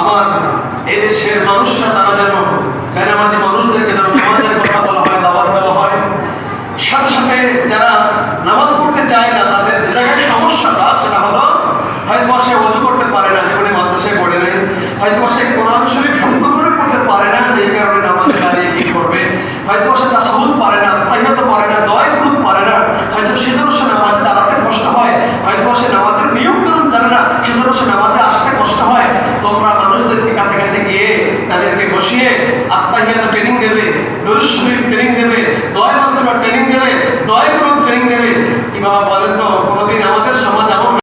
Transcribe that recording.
আমার এই মানুষরা তারা যেন বেনামাজি মানুষদেরকে যেন নামাজের কথা বলা হয় দাওয়াত দেওয়া হয়। সাথে সাথে যারা নামাজ পড়তে চায় না, তাদের যে জায়গায় সমস্যাটা সেটা হলো হয়তো সে ওযু করতে পারে না, জীবনে মাদ্রাসায় পড়ে নাই, হয়তো সে কোরআন শরীফ সুন্দর করে পড়তে পারে না, যে কারণে নামাজে দাঁড়িয়ে কি করবে। হয়তো সে তাসাহুদ পারে না তাইয়াত পারে না দয় কুনুত পারে না হয়তো সেজন্য সে নামাজে দাঁড়াতে কষ্ট হয় হয়তো সে নামাজের নিয়ম কানুন জানে না সেজন্য সে নামাজে আসতে কষ্ট হয় তোমরা মানুষদেরকে কাছে কাছে গিয়ে তাদেরকে বসিয়ে আত্মাহিয়াত ট্রেনিং দেবে, দরুদ ট্রেনিং দেবে, দয় মাসুরা ট্রেনিং দেবে, দয় গ্রুপ ট্রেনিং দেবে। কি বাবা বলেন তো কোনোদিন আমাদের